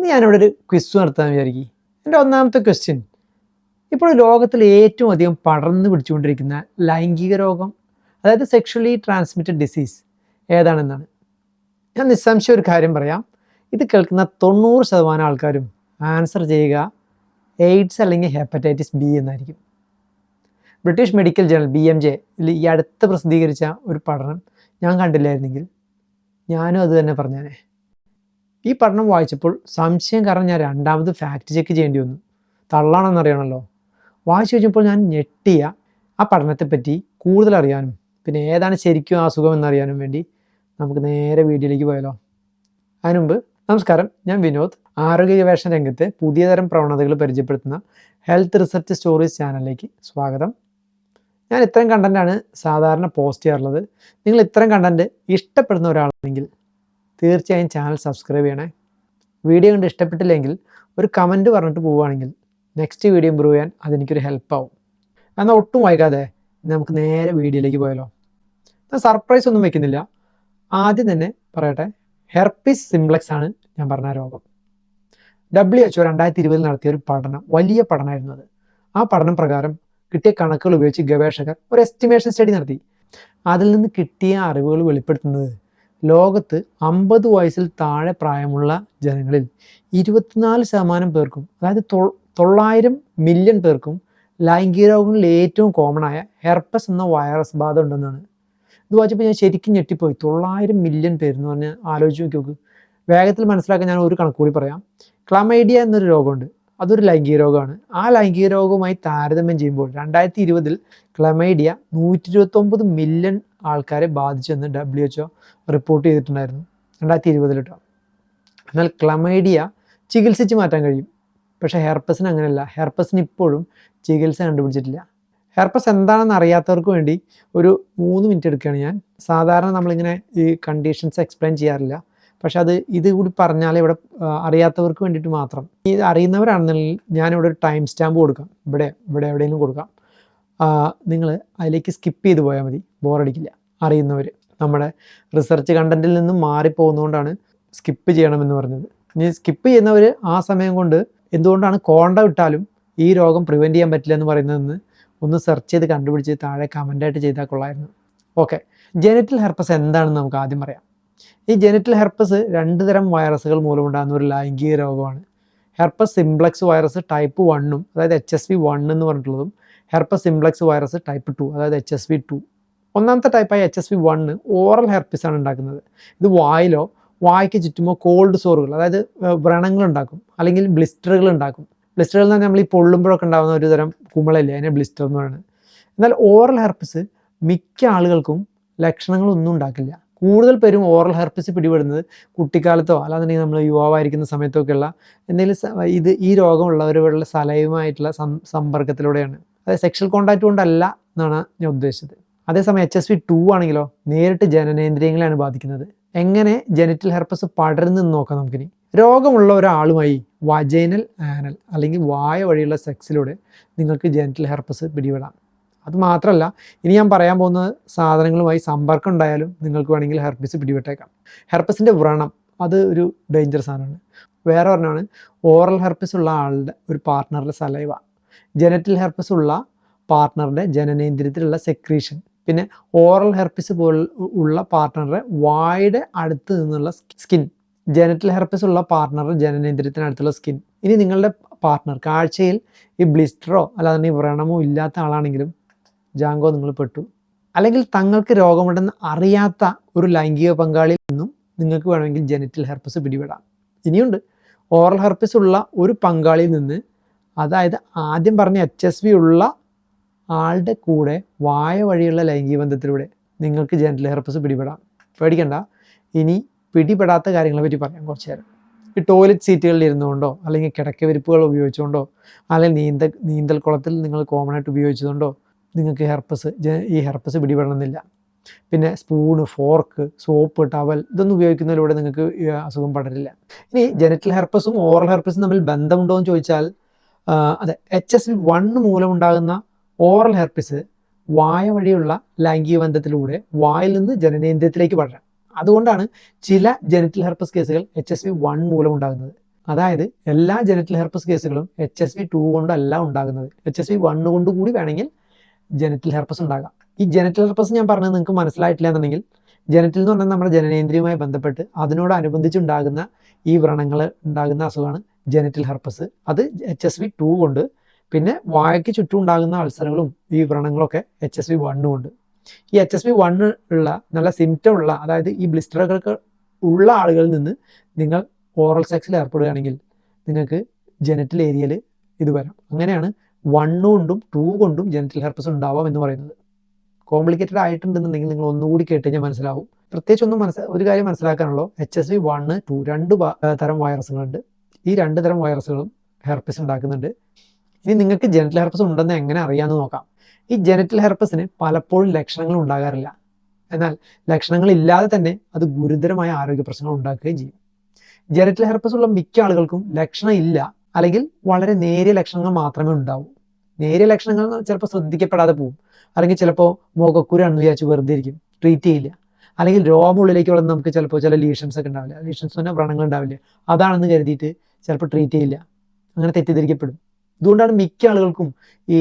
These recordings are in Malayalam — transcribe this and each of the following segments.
ഇന്ന് ഞാനിവിടെ ഒരു ക്വിസ് നടത്താൻ വിചാരിക്കും. എന്റെ ഒന്നാമത്തെ ക്വസ്റ്റ്യൻ ഇപ്പോൾ ലോകത്തിൽ ഏറ്റവും അധികം പടർന്നു പിടിച്ചുകൊണ്ടിരിക്കുന്ന ലൈംഗിക രോഗം അതായത് സെക്ഷലി ട്രാൻസ്മിറ്റഡ് ഡിസീസ് ഏതാണെന്നാണ്. ഞാൻ നിസ്സംശയം ഒരു കാര്യം പറയാം. ഇത് കേൾക്കുന്ന തൊണ്ണൂറ് ശതമാനം ആൾക്കാരും ആൻസർ ചെയ്യുക എയ്ഡ്സ് അല്ലെങ്കിൽ ഹെപ്പറ്റൈറ്റിസ് ബി എന്നായിരിക്കും. British medical journal B M J ഈ അടുത്ത് പ്രസിദ്ധീകരിച്ച ഒരു പഠനം ഞാൻ കണ്ടില്ലായിരുന്നെങ്കിൽ ഞാനും അത് തന്നെ പറഞ്ഞേനെ. ഈ പഠനം വായിച്ചപ്പോൾ സംശയം കാരണം ഞാൻ രണ്ടാമത് ഫാക്ട് ചെക്ക് ചെയ്യേണ്ടി വന്നു. തള്ളാണെന്നറിയണമല്ലോ വായിച്ചു കഴിഞ്ഞപ്പോൾ ഞാൻ ഞെട്ടിയ ആ പഠനത്തെപ്പറ്റി കൂടുതൽ അറിയാനും പിന്നെ ഏതാണ് ശരിക്കും അസുഖം എന്നറിയാനും വേണ്ടി നമുക്ക് നേരെ വീഡിയോയിലേക്ക് പോയാലോ. അതിനുമുമ്പ് നമസ്കാരം ഞാൻ വിനോദ്. ആരോഗ്യ ഗവേഷണ രംഗത്തെ പുതിയ തരം പ്രവണതകൾ പരിചയപ്പെടുത്തുന്ന ഹെൽത്ത് റിസർച്ച് സ്റ്റോറീസ് ചാനലിലേക്ക് സ്വാഗതം. ഞാൻ ഇത്തരം കണ്ടന്റാണ് സാധാരണ പോസ്റ്റ് ചെയ്യാറുള്ളത്. നിങ്ങൾ ഇത്തരം കണ്ടന്റ് ഇഷ്ടപ്പെടുന്ന ഒരാളാണെങ്കിൽ തീർച്ചയായും ചാനൽ സബ്സ്ക്രൈബ് ചെയ്യണേ. വീഡിയോ കണ്ട് ഇഷ്ടപ്പെട്ടില്ലെങ്കിൽ ഒരു കമന്റ് പറഞ്ഞിട്ട് പോവുകയാണെങ്കിൽ നെക്സ്റ്റ് വീഡിയോ ഇമ്പ്രൂവ് ചെയ്യാൻ അതെനിക്കൊരു ഹെൽപ്പ് ആവും. എന്നാൽ ഒട്ടും വൈകാതെ നമുക്ക് നേരെ വീഡിയോയിലേക്ക് പോയാലോ? ഞാൻ സർപ്രൈസ് ഒന്നും വെക്കുന്നില്ല. ആദ്യം തന്നെ പറയട്ടെ ഹെർപ്പിസ് സിംപ്ലക്സ് ആണ് ഞാൻ പറഞ്ഞ രോഗം. ഡബ്ല്യു എച്ച് ഒ രണ്ടായിരത്തി ഇരുപതിൽ നടത്തിയ ഒരു പഠനം വലിയ പഠനമായിരുന്നു അത്. ആ പഠനം പ്രകാരം കിട്ടിയ കണക്കുകൾ ഉപയോഗിച്ച് ഗവേഷകർ ഒരു എസ്റ്റിമേഷൻ സ്റ്റഡി നടത്തി. അതിൽ നിന്ന് കിട്ടിയ അറിവുകൾ വെളിപ്പെടുത്തുന്നത് ലോകത്ത് അമ്പത് വയസ്സിൽ താഴെ പ്രായമുള്ള ജനങ്ങളിൽ ഇരുപത്തിനാല് ശതമാനം പേർക്കും അതായത് തൊള്ളായിരം മില്യൺ പേർക്കും ലൈംഗിക രോഗങ്ങളിൽ ഏറ്റവും കോമൺ ആയ ഹെർപ്പസ് എന്ന വൈറസ് ബാധ ഉണ്ടെന്നാണ്. ഇത് വായിച്ചപ്പോൾ ഞാൻ ശരിക്കും ഞെട്ടിപ്പോയി. തൊള്ളായിരം മില്യൺ പേര് എന്ന് പറഞ്ഞാൽ ആലോചിച്ച് നോക്കി നോക്ക്. വേഗത്തിൽ മനസ്സിലാക്കാൻ ഞാൻ ഒരു കണക്ക് കൂടി പറയാം. ക്ലമൈഡിയ എന്നൊരു രോഗമുണ്ട്. അതൊരു ലൈംഗിക രോഗമാണ്. ആ ലൈംഗിക രോഗവുമായി താരതമ്യം ചെയ്യുമ്പോൾ രണ്ടായിരത്തി ഇരുപതിൽ ക്ലമൈഡിയ നൂറ്റി ഇരുപത്തൊമ്പത് മില്യൺ ആൾക്കാരെ ബാധിച്ചെന്ന് ഡബ്ല്യു എച്ച് റിപ്പോർട്ട് ചെയ്തിട്ടുണ്ടായിരുന്നു. രണ്ടായിരത്തി ഇരുപതിൽ കേട്ടോ എന്നാൽ ക്ലമൈഡിയ ചികിത്സിച്ച് മാറ്റാൻ കഴിയും. പക്ഷേ ഹെർപ്പസിന് അങ്ങനെയല്ല. ഹെർപ്പസിന് ഇപ്പോഴും ചികിത്സ കണ്ടുപിടിച്ചിട്ടില്ല. ഹെർപ്പസ് എന്താണെന്ന് അറിയാത്തവർക്ക് വേണ്ടി ഒരു മൂന്ന് മിനിറ്റ് എടുക്കുകയാണ് ഞാൻ. സാധാരണ നമ്മളിങ്ങനെ ഈ കണ്ടീഷൻസ് എക്സ്പ്ലെയിൻ ചെയ്യാറില്ല. പക്ഷെ അത് ഇത് കൂടി പറഞ്ഞാൽ ഇവിടെ അറിയാത്തവർക്ക് വേണ്ടിയിട്ട് മാത്രം. ഈ അറിയുന്നവരാണെന്നുണ്ടെങ്കിൽ ഞാനിവിടെ ഒരു ടൈം സ്റ്റാമ്പ് കൊടുക്കാം. ഇവിടെ ഇവിടെ എവിടെയെങ്കിലും കൊടുക്കാം. നിങ്ങൾ അതിലേക്ക് സ്കിപ്പ് ചെയ്ത് പോയാൽ മതി. ബോറടിക്കില്ല അറിയുന്നവർ. നമ്മുടെ റിസർച്ച് കണ്ടന്റിൽ നിന്നും മാറിപ്പോകുന്നതുകൊണ്ടാണ് സ്കിപ്പ് ചെയ്യണമെന്ന് പറഞ്ഞത്. ഇനി സ്കിപ്പ് ചെയ്യുന്നവർ ആ സമയം കൊണ്ട് എന്തുകൊണ്ടാണ് കോണ്ട വിട്ടാലും ഈ രോഗം പ്രിവെന്റ് ചെയ്യാൻ പറ്റില്ല എന്ന് പറയുന്നതെന്ന് ഒന്ന് സെർച്ച് ചെയ്ത് കണ്ടുപിടിച്ച് താഴെ കമന്റായിട്ട് ചെയ്താൽ കൊള്ളായിരുന്നു ഓക്കെ. ജെനറ്റൽ ഹെർപ്പസ് എന്താണെന്ന് നമുക്ക് ആദ്യം പറയാം. ഈ ജെനറ്റൽ ഹെർപ്പസ് രണ്ട് തരം വൈറസുകൾ മൂലമുണ്ടാകുന്ന ഒരു ലൈംഗിക രോഗമാണ്. ഹെർപ്പസ് സിംപ്ലക്സ് വൈറസ് ടൈപ്പ് വണ്ണും അതായത് എച്ച് എസ് വി വൺ എന്ന് പറഞ്ഞിട്ടുള്ളതും herpes simplex virus type two അതായത് എച്ച് എസ് വി ടു ഒന്നാമത്തെ ടൈപ്പായ H S V one oral herpes ആണ് ഉണ്ടാക്കുന്നത്. ഇത് വായിലോ വായ്ക്ക് ചുറ്റുമോ കോൾഡ് സോറുകൾ അതായത് വ്രണങ്ങൾ ഉണ്ടാക്കും അല്ലെങ്കിൽ ബ്ലിസ്റ്ററുകൾ ഉണ്ടാക്കും. ബ്ലിസ്റ്ററുകൾ എന്ന് പറഞ്ഞാൽ നമ്മൾ ഈ പൊള്ളുമ്പോഴൊക്കെ ഉണ്ടാകുന്ന ഒരു തരം കുമിളല്ലേ അതിനെ ബ്ലിസ്റ്റർ എന്ന് പറയുന്നത് എന്നാൽ ഓറൽ ഹെർപ്പിസ് മിക്ക ആളുകൾക്കും ലക്ഷണങ്ങളൊന്നും ഉണ്ടാക്കില്ല. കൂടുതൽ പേരും ഓറൽ ഹെർപ്പിസ് പിടിപെടുന്നത് കുട്ടിക്കാലത്തോ അല്ലാന്നുണ്ടെങ്കിൽ നമ്മൾ യുവാവായിരിക്കുന്ന സമയത്തൊക്കെയുള്ള എന്തെങ്കിലും ഇത് ഈ രോഗമുള്ളവരുടെ സലയുമായിട്ടുള്ള സം സമ്പർക്കത്തിലൂടെയാണ്. അതായത് സെക്ഷൽ കോണ്ടാക്ട് കൊണ്ടല്ല എന്നാണ് ഞാൻ ഉദ്ദേശിച്ചത്. അതേസമയം എച്ച് എസ് വി ടു ആണെങ്കിലോ നേരിട്ട് ജനനേന്ദ്രിയങ്ങളെയാണ് ബാധിക്കുന്നത്. എങ്ങനെ ജെനിറ്റൽ ഹെർപ്പസ് പടരുന്നെന്ന് നോക്കാം നമുക്കിനി. രോഗമുള്ള ഒരാളുമായി വജൈനൽ ആനൽ അല്ലെങ്കിൽ വായ വഴിയുള്ള സെക്സിലൂടെ നിങ്ങൾക്ക് ജെനിറ്റൽ ഹെർപ്പസ് പിടിപെടാം. അത് മാത്രമല്ല ഇനി ഞാൻ പറയാൻ പോകുന്ന സാധനങ്ങളുമായി സമ്പർക്കം ഉണ്ടായാലും നിങ്ങൾക്ക് വേണമെങ്കിൽ ഹെർപ്പിസ് പിടിപെട്ടേക്കാം. ഹെർപ്പസിന്റെ വ്രണം അത് ഒരു ഡേഞ്ചർ സാധനമാണ്. വേറെ ഒരെണ്ണമാണ് ഓറൽ ഹെർപ്പിസ് ഉള്ള ആളുടെ ഒരു പാർട്ട്ണറുടെ സലൈവ ജനറ്റൽ ഹെർപ്പസ് ഉള്ള പാർട്ട്ണറുടെ ജനനേന്ദ്രിയത്തിലുള്ള സെക്രീഷൻ പിന്നെ ഓറൽ ഹെർപ്പിസ് പോലെ ഉള്ള പാർട്ട്ണറെ വായുടെ അടുത്ത് നിന്നുള്ള സ്കിൻ ജനറ്റൽ ഹെർപ്പിസ് ഉള്ള പാർട്ട്ണർ ജനനേന്ദ്രിയത്തിനടുത്തുള്ള സ്കിൻ. ഇനി നിങ്ങളുടെ പാർട്ട്ണർ കാഴ്ചയിൽ ഈ ബ്ലിസ്റ്ററോ അല്ലാതെ വ്രണമോ ഇല്ലാത്ത ആളാണെങ്കിലും ജാങ്കോ നിങ്ങൾ പെട്ടു. അല്ലെങ്കിൽ തങ്ങൾക്ക് രോഗമുണ്ടെന്ന് അറിയാത്ത ഒരു ലൈംഗിക പങ്കാളിയിൽ നിന്നും നിങ്ങൾക്ക് വേണമെങ്കിൽ ജനറ്റൽ ഹെർപ്പസ് പിടിപെടാം. ഇനിയുണ്ട് ഓറൽ ഹെർപ്പസ് ഉള്ള ഒരു പങ്കാളിയിൽ നിന്ന് അതായത് ആദ്യം പറഞ്ഞ എച്ച് എസ് വി ഉള്ള ആളുടെ കൂടെ വായ വഴിയുള്ള ലൈംഗിക ബന്ധത്തിലൂടെ നിങ്ങൾക്ക് ജെനിറ്റൽ ഹെർപ്പസ് പിടിപെടാം. പേടിക്കണ്ട. ഇനി പിടിപെടാത്ത കാര്യങ്ങളെ പറ്റി പറയാം കുറച്ച് നേരം ഈ ടോയ്ലറ്റ് സീറ്റുകളിൽ ഇരുന്നുകൊണ്ടോ അല്ലെങ്കിൽ കിടക്ക വിരിപ്പുകൾ ഉപയോഗിച്ചുകൊണ്ടോ അല്ലെങ്കിൽ നീന്തൽ നീന്തൽ കുളത്തിൽ നിങ്ങൾ കോമൺ ആയിട്ട് ഉപയോഗിച്ചതുകൊണ്ടോ നിങ്ങൾക്ക് ഹെർപ്പസ് ഈ ഹെർപ്പസ് പിടിപെടണമെന്നില്ല. പിന്നെ സ്പൂണ് ഫോർക്ക് സോപ്പ് ടവൽ ഇതൊന്നും ഉപയോഗിക്കുന്നതിലൂടെ നിങ്ങൾക്ക് അസുഖം പടരില്ല. ഇനി ജനറ്റൽ ഹെർപ്പസും ഓറൽ ഹെർപ്പസും തമ്മിൽ ബന്ധമുണ്ടോ എന്ന് ചോദിച്ചാൽ അതെ എച്ച് എസ് വി വണ്ണ് മൂലമുണ്ടാകുന്ന ഓറൽ ഹെർപ്പിസ് വായ വഴിയുള്ള ലൈംഗിക ബന്ധത്തിലൂടെ വായിൽ നിന്ന് ജനനേന്ദ്രിയത്തിലേക്ക് പടരാം. അതുകൊണ്ടാണ് ചില ജനറ്റൽ ഹെർപ്പസ് കേസുകൾ എച്ച് എസ് വി വൺ മൂലം ഉണ്ടാകുന്നത്. അതായത് എല്ലാ ജനറ്റൽ ഹെർപ്പസ് കേസുകളും എച്ച് എസ് വി ടു കൊണ്ടല്ല ഉണ്ടാകുന്നത്. എച്ച് എസ് വി വണ്ണ് കൊണ്ട് കൂടി വേണമെങ്കിൽ ജനറ്റൽ ഹെർപ്പസ് ഉണ്ടാകാം. ഈ ജനറ്റൽ ഹെർപ്പസ് ഞാൻ പറഞ്ഞത് നിങ്ങൾക്ക് മനസ്സിലായിട്ടില്ല എന്നുണ്ടെങ്കിൽ ജനറ്റിൽ എന്ന് പറഞ്ഞാൽ നമ്മുടെ ജനനേന്ദ്രിയുമായി ബന്ധപ്പെട്ട് അതിനോടനുബന്ധിച്ചുണ്ടാകുന്ന ഈ വ്രണങ്ങൾ ഉണ്ടാകുന്ന അസുഖമാണ് ജനറ്റൽ ഹെർപ്പസ്. അത് എച്ച് എസ് വി ടു കൊണ്ട് പിന്നെ വായയ്ക്ക് ചുറ്റും ഉണ്ടാകുന്ന അൾസറുകളും ഈ വ്രണങ്ങളൊക്കെ എച്ച് എസ് വി വണ്ണും ഉണ്ട്. ഈ എച്ച് എസ് വി വണ്ണ് ഉള്ള നല്ല സിംറ്റം ഉള്ള അതായത് ഈ ബ്ലിസ്റ്ററുകൾക്ക് ഉള്ള ആളുകളിൽ നിന്ന് നിങ്ങൾ ഓറൽ സെക്സിൽ ഏർപ്പെടുകയാണെങ്കിൽ നിങ്ങൾക്ക് ജനറ്റൽ ഏരിയയിൽ ഇത് വരാം. അങ്ങനെയാണ് വണ്ണ് കൊണ്ടും ടു കൊണ്ടും ജനറ്റൽ ഹെർപ്പസ് ഉണ്ടാവാം എന്ന് പറയുന്നത്. കോംപ്ലിക്കേറ്റഡ് ആയിട്ടുണ്ടെന്നുണ്ടെങ്കിൽ നിങ്ങൾ ഒന്നുകൂടി കേട്ട് കഴിഞ്ഞാൽ മനസ്സിലാവും. പ്രത്യേകിച്ച് ഒന്നും മനസ്സിൽ ഒരു കാര്യം മനസ്സിലാക്കാനുള്ളൂ. H S V one two രണ്ട് തരം വൈറസുകളുണ്ട് ഈ രണ്ട് തരം വൈറസുകളും ഹെർപ്പസ് ഉണ്ടാക്കുന്നുണ്ട്. ഇനി നിങ്ങൾക്ക് ജനറ്റൽ ഹെർപ്പസ് ഉണ്ടെന്ന് എങ്ങനെ അറിയാമെന്ന് നോക്കാം. ഈ ജനറ്റൽ ഹെർപ്പസിന് പലപ്പോഴും ലക്ഷണങ്ങൾ ഉണ്ടാകാറില്ല. എന്നാൽ ലക്ഷണങ്ങൾ ഇല്ലാതെ തന്നെ അത് ഗുരുതരമായ ആരോഗ്യ പ്രശ്നങ്ങൾ ഉണ്ടാക്കുകയും ചെയ്യും. ജനറ്റൽ ഹെർപ്പസ് ഉള്ള മിക്ക ആളുകൾക്കും ലക്ഷണം ഇല്ല. അല്ലെങ്കിൽ വളരെ നേരിയ ലക്ഷണങ്ങൾ മാത്രമേ ഉണ്ടാവൂ. നേരിയ ലക്ഷണങ്ങൾ ചിലപ്പോൾ ശ്രദ്ധിക്കപ്പെടാതെ പോകും അല്ലെങ്കിൽ ചിലപ്പോൾ മുഖക്കുരാണെന്ന് വിചാരിച്ച് വെറുതെ ഇരിക്കും. ട്രീറ്റ് ചെയ്യില്ല. അല്ലെങ്കിൽ രോഗമുള്ളിലേക്ക് വളർന്ന് നമുക്ക് ചിലപ്പോൾ ചില ലീഷൻസ് ഒക്കെ ഉണ്ടാവില്ല. ലീഷൻസ് തന്നെ വ്രണങ്ങൾ ഉണ്ടാവില്ല. അതാണെന്ന് കരുതിയിട്ട് ചിലപ്പോൾ ട്രീറ്റ് ചെയ്യില്ല. അങ്ങനെ തെറ്റിദ്ധരിക്കപ്പെടും. ഇതുകൊണ്ടാണ് മിക്ക ആളുകൾക്കും ഈ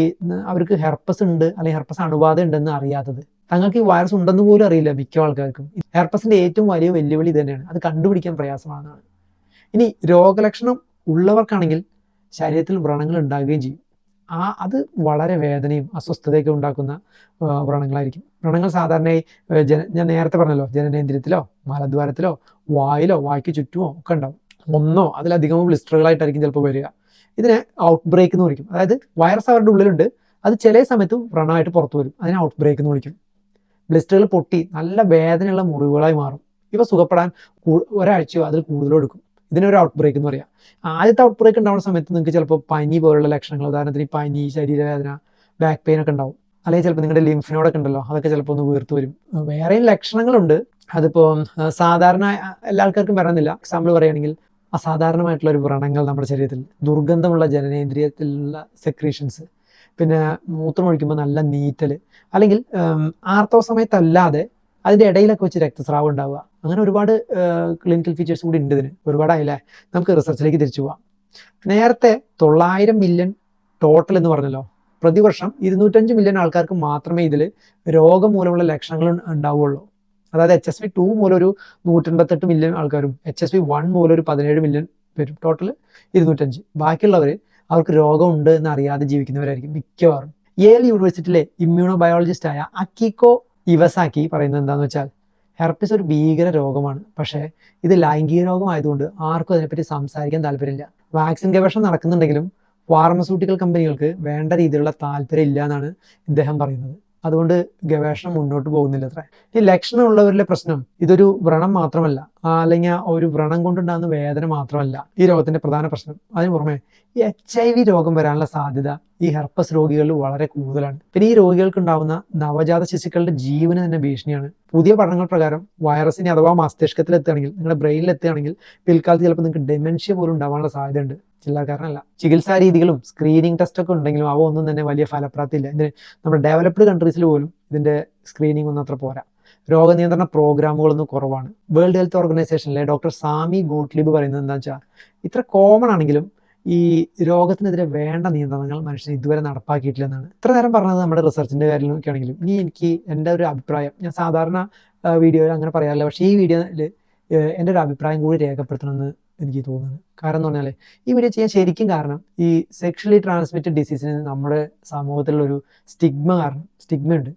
അവർക്ക് ഹെർപ്പസ് ഉണ്ട് അല്ലെങ്കിൽ ഹെർപ്പസ് അണുബാധ ഉണ്ടെന്ന് അറിയാത്തത്. തങ്ങൾക്ക് ഈ വൈറസ് ഉണ്ടെന്ന് പോലും അറിയില്ല മിക്ക ആൾക്കാർക്കും. ഹെർപ്പസിന്റെ ഏറ്റവും വലിയ വെല്ലുവിളി തന്നെയാണ്. അത് കണ്ടുപിടിക്കാൻ പ്രയാസമാണെന്നാണ്. ഇനി രോഗലക്ഷണം ഉള്ളവർക്കാണെങ്കിൽ ശരീരത്തിൽ വ്രണങ്ങൾ ഉണ്ടാകുകയും ചെയ്യും. ആ അത് വളരെ വേദനയും അസ്വസ്ഥതയൊക്കെ ഉണ്ടാക്കുന്ന വ്രണങ്ങളായിരിക്കും. വ്രണങ്ങൾ സാധാരണയായി ജന ഞാൻ നേരത്തെ പറഞ്ഞല്ലോ ജനനേന്ദ്രിയത്തിലോ മലദ്വാരത്തിലോ വായിലോ വായ്ക്ക് ചുറ്റുമോ ഒക്കെ ഉണ്ടാവും. ഒന്നോ അതിലധികമോ ബ്ലിസ്റ്ററുകളായിട്ടായിരിക്കും ചിലപ്പോൾ വരിക. ഇതിനെ ഔട്ട് ബ്രേക്ക് എന്ന് വിളിക്കും. അതായത് വൈറസ് അവരുടെ ഉള്ളിലുണ്ട്. അത് ചില സമയത്ത് വ്രണമായിട്ട് പുറത്തു വരും. അതിനെ ഔട്ട് ബ്രേക്ക് എന്ന് വിളിക്കും. ബ്ലിസ്റ്ററുകൾ പൊട്ടി നല്ല വേദനയുള്ള മുറിവുകളായി മാറും. ഇവ സുഖപ്പെടാൻ ഒരാഴ്ചയോ അതിൽ കൂടുതലോ എടുക്കും. ഇതിനൊരു ഔട്ട് ബ്രേക്ക് എന്ന് പറയാം. ആദ്യത്തെ ഔട്ട് ബ്രേക്ക് ഉണ്ടാവുന്ന സമയത്ത് നിങ്ങൾക്ക് ചിലപ്പോൾ പനി പോലുള്ള ലക്ഷണങ്ങൾ ഉദാഹരണത്തിന് പനി ശരീരവേദന ബാക്ക് പെയിൻ ഒക്കെ ഉണ്ടാവും. അല്ലെങ്കിൽ ചിലപ്പോൾ നിങ്ങളുടെ ലിംഫിനോടൊക്കെ ഉണ്ടല്ലോ അതൊക്കെ ചിലപ്പോൾ ഒന്ന് വീർത്തു വരും. വേറെയും ലക്ഷണങ്ങളുണ്ട്. അതിപ്പോൾ സാധാരണ എല്ലാ ആൾക്കാർക്കും വരണമെന്നില്ല എക്സാമ്പിൾ പറയുകയാണെങ്കിൽ അസാധാരണമായിട്ടുള്ള ഒരു വ്രണങ്ങൾ നമ്മുടെ ശരീരത്തിൽ ദുർഗന്ധമുള്ള ജനനേന്ദ്രിയത്തിലുള്ള സെക്രീഷൻസ് പിന്നെ മൂത്രമൊഴിക്കുമ്പോൾ നല്ല നീറ്റൽ അല്ലെങ്കിൽ ആർത്തവ സമയത്തല്ലാതെ അതിന്റെ ഇടയിലൊക്കെ വെച്ച് രക്തസ്രാവം ഉണ്ടാവുക. അങ്ങനെ ഒരുപാട് ക്ലിനിക്കൽ ഫീച്ചേഴ്സും കൂടി ഉണ്ട് ഇതിന്. ഒരുപാടായില്ലേ? നമുക്ക് റിസർച്ചിലേക്ക് തിരിച്ചു പോവാം. നേരത്തെ തൊള്ളായിരം മില്യൺ ടോട്ടൽ എന്ന് പറഞ്ഞല്ലോ. പ്രതിവർഷം ഇരുന്നൂറ്റഞ്ച് മില്യൺ ആൾക്കാർക്ക് മാത്രമേ ഇതിൽ രോഗം മൂലമുള്ള ലക്ഷണങ്ങൾ ഉണ്ടാവുകയുള്ളൂ. അതായത് എച്ച് എസ് വി ടു മൂലം ഒരു നൂറ്റൻപത്തെട്ട് മില്യൺ ആൾക്കാരും എച്ച് എസ് വി വൺ മൂലം ഒരു പതിനേഴ് മില്യൺ പേരും ടോട്ടൽ ഇരുന്നൂറ്റഞ്ച്. ബാക്കിയുള്ളവർ അവർക്ക് രോഗമുണ്ട് എന്ന് അറിയാതെ ജീവിക്കുന്നവരായിരിക്കും മിക്കവാറും. ഏൽ യൂണിവേഴ്സിറ്റിയിലെ ഇമ്മ്യൂണോ ബയോളജിസ്റ്റ് ആയ അക്കിക്കോ ഇവസാക്കി പറയുന്നത് എന്താണെന്ന് വെച്ചാൽ ഹെർപ്പിസ് ഒരു ഭീകര രോഗമാണ്. പക്ഷേ ഇത് ലൈംഗിക രോഗമായതുകൊണ്ട് ആർക്കും അതിനെപ്പറ്റി സംസാരിക്കാൻ താല്പര്യമില്ല. വാക്സിൻ ഗവേഷണം നടക്കുന്നുണ്ടെങ്കിലും ഫാർമസ്യൂട്ടിക്കൽ കമ്പനികൾക്ക് വേണ്ട രീതിയിലുള്ള താല്പര്യം ഇല്ല എന്നാണ് ഇദ്ദേഹം പറയുന്നത്. അതുകൊണ്ട് ഗവേഷണം മുന്നോട്ട് പോകുന്നില്ല അത്ര. ഈ ലക്ഷണമുള്ളവരിലെ പ്രശ്നം ഇതൊരു വ്രണം മാത്രമല്ല. അല്ലെങ്കിൽ ഒരു വ്രണം കൊണ്ടുണ്ടാകുന്ന വേദന മാത്രമല്ല ഈ രോഗത്തിന്റെ പ്രധാന പ്രശ്നം. അതിന് പുറമെ ഈ എച്ച് ഐ വി രോഗം വരാനുള്ള സാധ്യത ഈ ഹെർപ്പസ് രോഗികളിൽ വളരെ കൂടുതലാണ്. പിന്നെ ഈ രോഗികൾക്ക് ഉണ്ടാവുന്ന നവജാത ശിശുക്കളുടെ ജീവന് തന്നെ ഭീഷണിയാണ്. പുതിയ പഠനങ്ങൾ പ്രകാരം വൈറസിനെ അഥവാ മസ്തിഷ്കത്തിൽ എത്തുകയാണെങ്കിൽ നിങ്ങളുടെ ബ്രെയിനിൽ എത്തുകയാണെങ്കിൽ പിൽക്കാലത്ത് ചിലപ്പോൾ നിങ്ങൾക്ക് ഡെമെൻഷ്യ പോലും ഉണ്ടാവാനുള്ള സാധ്യതയുണ്ട്. ചില്ലക്കാരനല്ല ചികിത്സാ രീതികളും സ്ക്രീനിങ് ടെസ്റ്റ് ഒക്കെ ഉണ്ടെങ്കിലും അവ ഒന്നും തന്നെ വലിയ ഫലപ്രാപ്തി ഇല്ല ഇതിന് നമ്മുടെ ഡെവലപ്ഡ് കൺട്രീസിൽ പോലും ഇതിന്റെ സ്ക്രീനിങ് ഒന്നും അത്ര പോരാ. രോഗനിയന്ത്രണ പ്രോഗ്രാമുകളൊന്നും കുറവാണ്. വേൾഡ് ഹെൽത്ത് ഓർഗനൈസേഷനിലെ ഡോക്ടർ സാമി ഗോട്ട്ലിബ് പറയുന്നത് എന്താ വെച്ചാൽ ഇത്ര കോമൺ ആണെങ്കിലും ഈ രോഗത്തിനെതിരെ വേണ്ട നിയന്ത്രണങ്ങൾ മനുഷ്യൻ ഇതുവരെ നടപ്പാക്കിയിട്ടില്ല എന്നാണ്. ഇത്ര നേരം പറഞ്ഞത് നമ്മുടെ റിസർച്ചിന്റെ കാര്യങ്ങളൊക്കെ ആണെങ്കിലും ഇനി എനിക്ക് എന്റെ ഒരു അഭിപ്രായം ഞാൻ സാധാരണ വീഡിയോയിൽ അങ്ങനെ പറയാറില്ല. പക്ഷേ ഈ വീഡിയോയിൽ എന്റെ ഒരു അഭിപ്രായം കൂടി രേഖപ്പെടുത്തണമെന്ന് എനിക്ക് തോന്നുന്നത്. കാരണം എന്ന് പറഞ്ഞാൽ ഈ വീഡിയോ ചെയ്യാൻ ശരിക്കും കാരണം ഈ സെക്ഷലി ട്രാൻസ്മിറ്റഡ് ഡിസീസിന് നമ്മുടെ സമൂഹത്തിലുള്ളൊരു സ്റ്റിഗ്മ കാരണം സ്റ്റിഗ്മ ഉണ്ട്.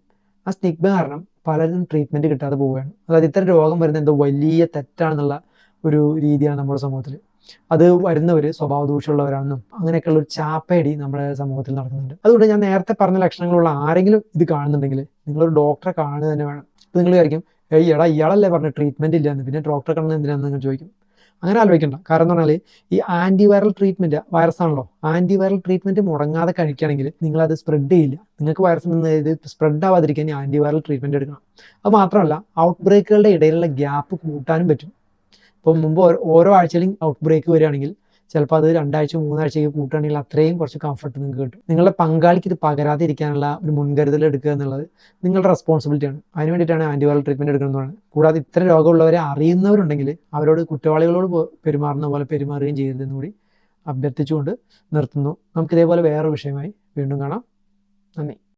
ആ സ്റ്റിഗ്മ കാരണം പലരും ട്രീറ്റ്മെന്റ് കിട്ടാതെ പോവുകയാണ്. അതായത് ഇത്തരം രോഗം വരുന്ന എന്തോ വലിയ തെറ്റാണെന്നുള്ള ഒരു രീതിയാണ് നമ്മുടെ സമൂഹത്തിൽ അത് വരുന്നവർ സ്വഭാവ ദൂഷ്യമുള്ളവരാണെന്നും അങ്ങനെയൊക്കെയുള്ള ഒരു ചാപ്പയടി നമ്മുടെ സമൂഹത്തിൽ നടക്കുന്നുണ്ട്. അതുകൊണ്ട് ഞാൻ നേരത്തെ പറഞ്ഞ ലക്ഷണങ്ങളുള്ള ആരെങ്കിലും ഇത് കാണുന്നുണ്ടെങ്കിൽ നിങ്ങളൊരു ഡോക്ടറെ കാണുക തന്നെ വേണം. ഇപ്പം നിങ്ങൾ വിചാരിക്കും ഏയ് എടാ ഇയാളല്ലേ പറഞ്ഞ ട്രീറ്റ്മെന്റ് ഇല്ലെന്ന്. പിന്നെ ഡോക്ടറെ കാണുന്നത് എന്തിനാണെന്ന് നിങ്ങൾ ചോദിക്കും. അങ്ങനെ ആലോചിക്കണ്ട. കാരണം എന്ന് പറഞ്ഞാൽ ഈ ആന്റിവൈറൽ ട്രീറ്റ്മെന്റ് വൈറസ് ആണല്ലോ. ആന്റിവൈറൽ ട്രീറ്റ്മെന്റ് മുടങ്ങാതെ കഴിക്കുകയാണെങ്കിൽ അത് സ്പ്രെഡ് ചെയ്യില്ല. നിങ്ങൾക്ക് വൈറസ് ഇത് സ്പ്രെഡ് ആവാതിരിക്കാൻ ഈ ആന്റിവൈറൽ ട്രീറ്റ്മെന്റ് എടുക്കണം. അത് മാത്രമല്ല ഔട്ട് ബ്രേക്കുകളുടെ ഇടയിലുള്ള ഗ്യാപ്പ് കൂട്ടാനും പറ്റും. ഇപ്പം മുമ്പ് ഓരോ ആഴ്ചയിലും ഔട്ട് ബ്രേക്ക് വരികയാണെങ്കിൽ ചിലപ്പോൾ അത് രണ്ടാഴ്ച മൂന്നാഴ്ചയ്ക്ക് കൂട്ടുകയാണെങ്കിൽ അത്രയും കുറച്ച് കംഫർട്ട് നിങ്ങൾക്ക് കിട്ടും. നിങ്ങളുടെ പങ്കാളിക്ക് ഇത് പകരാതെ ഇരിക്കാനുള്ള ഒരു മുൻകരുതൽ എടുക്കുക എന്നുള്ളത് നിങ്ങളുടെ റെസ്പോൺസിബിലിറ്റിയാണ് അതിന് വേണ്ടിയിട്ടാണ് ആന്റിവൈറൽ ട്രീറ്റ്മെന്റ് എടുക്കുന്നതാണ് കൂടാതെ ഇത്തരം രോഗമുള്ളവരെ അറിയുന്നവരുണ്ടെങ്കിൽ അവരോട് കുറ്റവാളികളോട് പെരുമാറുന്ന പോലെ പെരുമാറുകയും ചെയ്യരുതെന്ന് കൂടി അഭ്യർത്ഥിച്ചുകൊണ്ട് നിർത്തുന്നു. നമുക്കിതേപോലെ വേറൊരു വിഷയമായി വീണ്ടും കാണാം. നന്ദി.